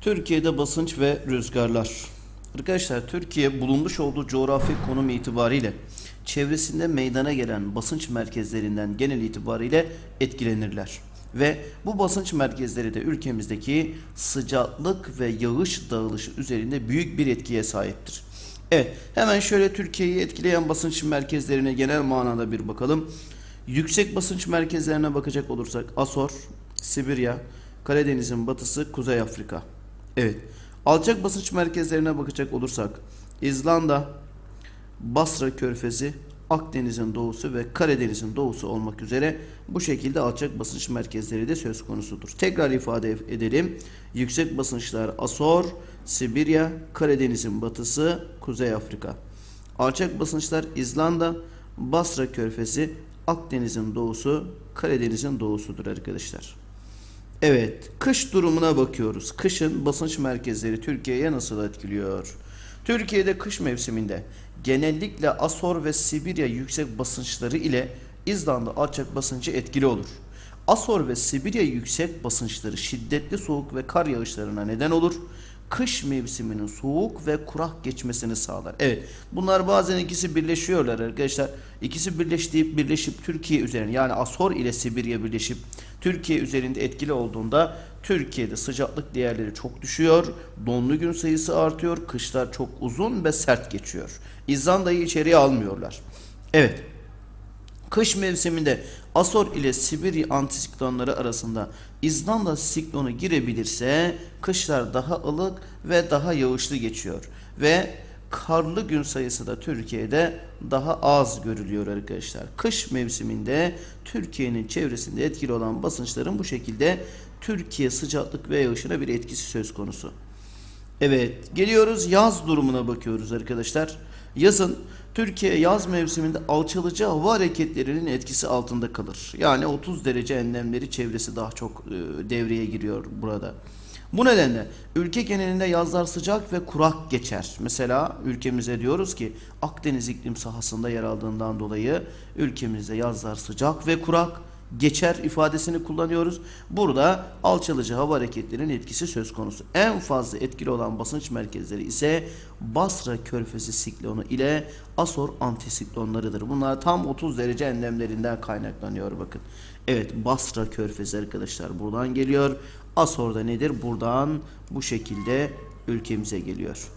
Türkiye'de basınç ve rüzgarlar. Arkadaşlar Türkiye bulunmuş olduğu coğrafi konum itibariyle çevresinde meydana gelen basınç merkezlerinden genel itibariyle etkilenirler. Ve bu basınç merkezleri de ülkemizdeki sıcaklık ve yağış dağılışı üzerinde büyük bir etkiye sahiptir. Evet hemen şöyle Türkiye'yi etkileyen basınç merkezlerine genel manada bir bakalım. Yüksek basınç merkezlerine bakacak olursak Asor, Sibirya, Karadeniz'in batısı, Kuzey Afrika. Evet. Alçak basınç merkezlerine bakacak olursak İzlanda, Basra Körfezi, Akdeniz'in doğusu ve Karadeniz'in doğusu olmak üzere bu şekilde alçak basınç merkezleri de söz konusudur. Tekrar ifade edelim. Yüksek basınçlar Asor, Sibirya, Karadeniz'in batısı, Kuzey Afrika. Alçak basınçlar İzlanda, Basra Körfezi, Akdeniz'in doğusu, Karadeniz'in doğusudur arkadaşlar. Evet, kış durumuna bakıyoruz. Kışın basınç merkezleri Türkiye'ye nasıl etkiliyor? Türkiye'de kış mevsiminde genellikle Asor ve Sibirya yüksek basınçları ile İzlanda alçak basıncı etkili olur. Asor ve Sibirya yüksek basınçları şiddetli soğuk ve kar yağışlarına neden olur. Kış mevsiminin soğuk ve kurak geçmesini sağlar. Evet, bunlar bazen ikisi birleşiyorlar arkadaşlar. İkisi birleştiği birleşip Türkiye üzerine yani Asor ile Sibirya birleşip Türkiye üzerinde etkili olduğunda Türkiye'de sıcaklık değerleri çok düşüyor, donlu gün sayısı artıyor, kışlar çok uzun ve sert geçiyor. İzlanda'yı içeriye almıyorlar. Evet, kış mevsiminde Asor ile Sibirya antisiklonları arasında İzlanda siklonu girebilirse kışlar daha ılık ve daha yağışlı geçiyor ve karlı gün sayısı da Türkiye'de daha az görülüyor arkadaşlar. Kış mevsiminde Türkiye'nin çevresinde etkili olan basınçların bu şekilde Türkiye sıcaklık ve yağışına bir etkisi söz konusu. Evet, geliyoruz yaz durumuna bakıyoruz arkadaşlar. Yazın Türkiye yaz mevsiminde alçalıcı hava hareketlerinin etkisi altında kalır. Yani 30 derece enlemleri çevresi daha çok e, devreye giriyor burada. Bu nedenle ülke genelinde yazlar sıcak ve kurak geçer. Mesela ülkemize diyoruz ki Akdeniz iklim sahasında yer aldığından dolayı ülkemizde yazlar sıcak ve kurak geçer ifadesini kullanıyoruz. Burada alçalıcı hava hareketlerinin etkisi söz konusu. En fazla etkili olan basınç merkezleri ise Basra Körfezi siklonu ile Asor antisiklonlarıdır. Bunlar tam 30 derece enlemlerinden kaynaklanıyor bakın. Evet Basra Körfezi arkadaşlar buradan geliyor. Asor'da nedir? Buradan bu şekilde ülkemize geliyor.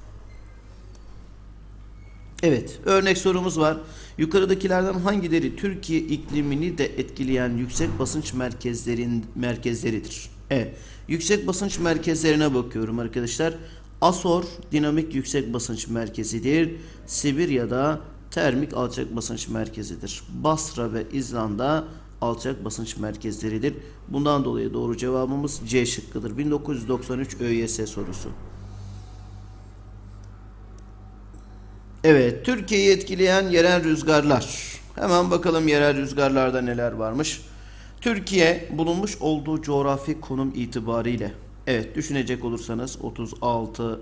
Evet, örnek sorumuz var. Yukarıdakilerden hangileri Türkiye iklimini de etkileyen yüksek basınç merkezlerin merkezleridir? Evet, yüksek basınç merkezlerine bakıyorum arkadaşlar. Asor dinamik yüksek basınç merkezidir. Sibirya'da termik alçak basınç merkezidir. Basra ve İzlanda alçak basınç merkezleridir. Bundan dolayı doğru cevabımız C şıkkıdır. 1993 ÖYS sorusu. Evet, Türkiye'yi etkileyen yerel rüzgarlar. Hemen bakalım yerel rüzgarlarda neler varmış. Türkiye bulunmuş olduğu coğrafi konum itibariyle evet düşünecek olursanız 36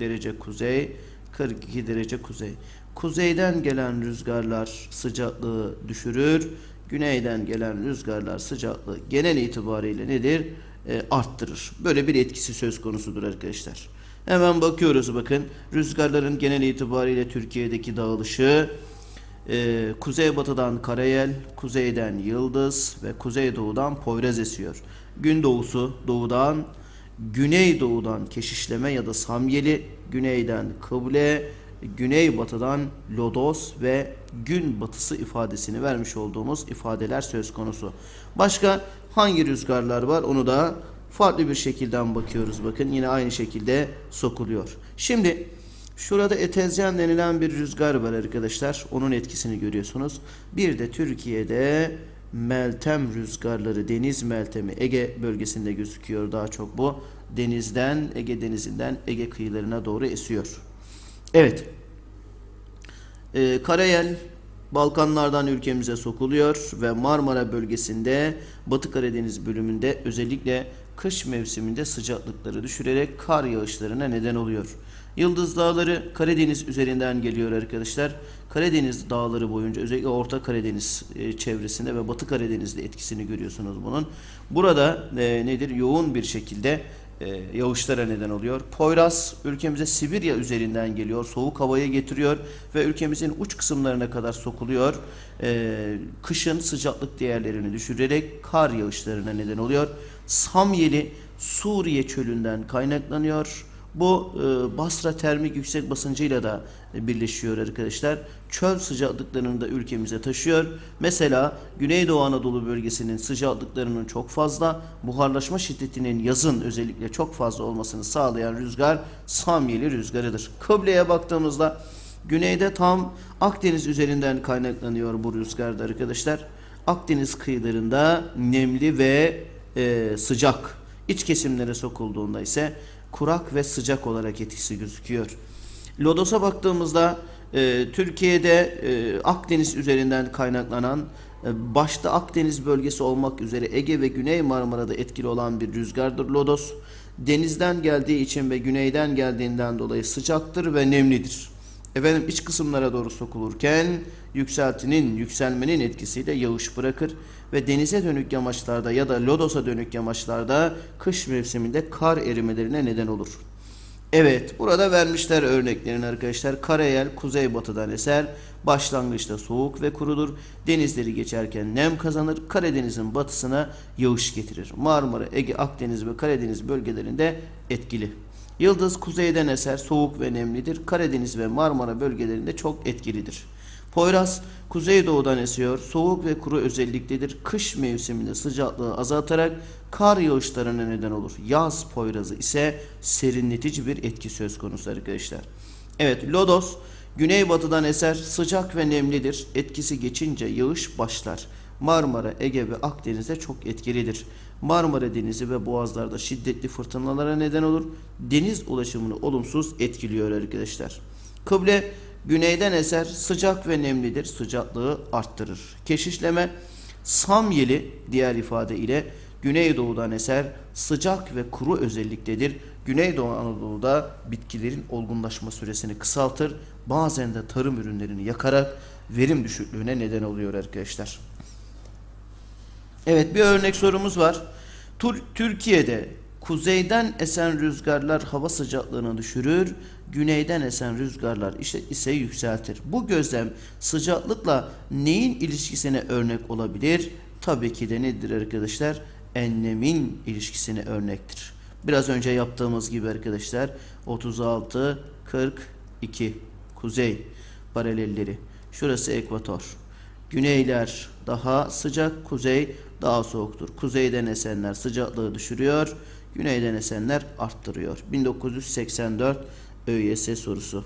derece kuzey, 42 derece kuzey. Kuzeyden gelen rüzgarlar sıcaklığı düşürür. Güneyden gelen rüzgarlar sıcaklığı genel itibariyle nedir? E, arttırır. Böyle bir etkisi söz konusudur arkadaşlar. Hemen bakıyoruz bakın. Rüzgarların genel itibariyle Türkiye'deki dağılışı e, kuzeybatıdan karayel, kuzeyden yıldız ve kuzeydoğudan poyraz esiyor. Gündoğusu doğudan, güneydoğudan keşişleme ya da samyeli, güneyden kıble, güneybatıdan lodos ve gün batısı ifadesini vermiş olduğumuz ifadeler söz konusu. Başka hangi rüzgarlar var onu da farklı bir şekilden bakıyoruz. Bakın yine aynı şekilde sokuluyor. Şimdi şurada etezyen denilen bir rüzgar var arkadaşlar. Onun etkisini görüyorsunuz. Bir de Türkiye'de Meltem rüzgarları, deniz meltemi Ege bölgesinde gözüküyor daha çok bu. Denizden, Ege denizinden Ege kıyılarına doğru esiyor. Evet. Ee, Karayel Balkanlardan ülkemize sokuluyor ve Marmara bölgesinde Batı Karadeniz bölümünde özellikle kış mevsiminde sıcaklıkları düşürerek kar yağışlarına neden oluyor. Yıldız Dağları Karadeniz üzerinden geliyor arkadaşlar. Karadeniz dağları boyunca özellikle Orta Karadeniz e, çevresinde ve Batı Karadeniz'de etkisini görüyorsunuz bunun. Burada e, nedir? Yoğun bir şekilde e, yağışlara neden oluyor. Poyraz ülkemize Sibirya üzerinden geliyor. Soğuk havayı getiriyor ve ülkemizin uç kısımlarına kadar sokuluyor. E, kışın sıcaklık değerlerini düşürerek kar yağışlarına neden oluyor. Samyeli Suriye çölünden kaynaklanıyor. Bu e, Basra termik yüksek basıncıyla da e, birleşiyor arkadaşlar. Çöl sıcaklıklarını da ülkemize taşıyor. Mesela Güneydoğu Anadolu bölgesinin sıcaklıklarının çok fazla, buharlaşma şiddetinin yazın özellikle çok fazla olmasını sağlayan rüzgar Samyeli rüzgarıdır. Kıbleye baktığımızda güneyde tam Akdeniz üzerinden kaynaklanıyor bu rüzgarda arkadaşlar. Akdeniz kıyılarında nemli ve e, sıcak. İç kesimlere sokulduğunda ise kurak ve sıcak olarak etkisi gözüküyor. Lodos'a baktığımızda e, Türkiye'de e, Akdeniz üzerinden kaynaklanan e, başta Akdeniz bölgesi olmak üzere Ege ve Güney Marmara'da etkili olan bir rüzgardır Lodos. Denizden geldiği için ve güneyden geldiğinden dolayı sıcaktır ve nemlidir. Efendim iç kısımlara doğru sokulurken yükseltinin, yükselmenin etkisiyle yağış bırakır ve denize dönük yamaçlarda ya da Lodos'a dönük yamaçlarda kış mevsiminde kar erimelerine neden olur. Evet, burada vermişler örneklerini arkadaşlar. Karayel kuzeybatıdan eser, başlangıçta soğuk ve kurudur. Denizleri geçerken nem kazanır. Karadeniz'in batısına yağış getirir. Marmara, Ege, Akdeniz ve Karadeniz bölgelerinde etkili. Yıldız kuzeyden eser, soğuk ve nemlidir. Karadeniz ve Marmara bölgelerinde çok etkilidir. Poyraz kuzeydoğudan esiyor, soğuk ve kuru özelliktedir. Kış mevsiminde sıcaklığı azaltarak kar yağışlarına neden olur. Yaz Poyrazı ise serinletici bir etki söz konusu arkadaşlar. Evet, Lodos güneybatıdan eser, sıcak ve nemlidir. Etkisi geçince yağış başlar. Marmara, Ege ve Akdeniz'de çok etkilidir. Marmara Denizi ve boğazlarda şiddetli fırtınalara neden olur. Deniz ulaşımını olumsuz etkiliyor arkadaşlar. Kıble güneyden eser, sıcak ve nemlidir. Sıcaklığı arttırır. Keşişleme Samyeli diğer ifade ile Güneydoğudan eser, sıcak ve kuru özelliktedir. Güneydoğu Anadolu'da bitkilerin olgunlaşma süresini kısaltır. Bazen de tarım ürünlerini yakarak verim düşüklüğüne neden oluyor arkadaşlar. Evet bir örnek sorumuz var. Türkiye'de kuzeyden esen rüzgarlar hava sıcaklığını düşürür, güneyden esen rüzgarlar ise yükseltir. Bu gözlem sıcaklıkla neyin ilişkisine örnek olabilir? Tabii ki de nedir arkadaşlar? Enlemin ilişkisine örnektir. Biraz önce yaptığımız gibi arkadaşlar 36 42 kuzey paralelleri. Şurası ekvator. Güneyler daha sıcak, kuzey daha soğuktur. Kuzeyden esenler sıcaklığı düşürüyor, güneyden esenler arttırıyor. 1984 ÖYS sorusu.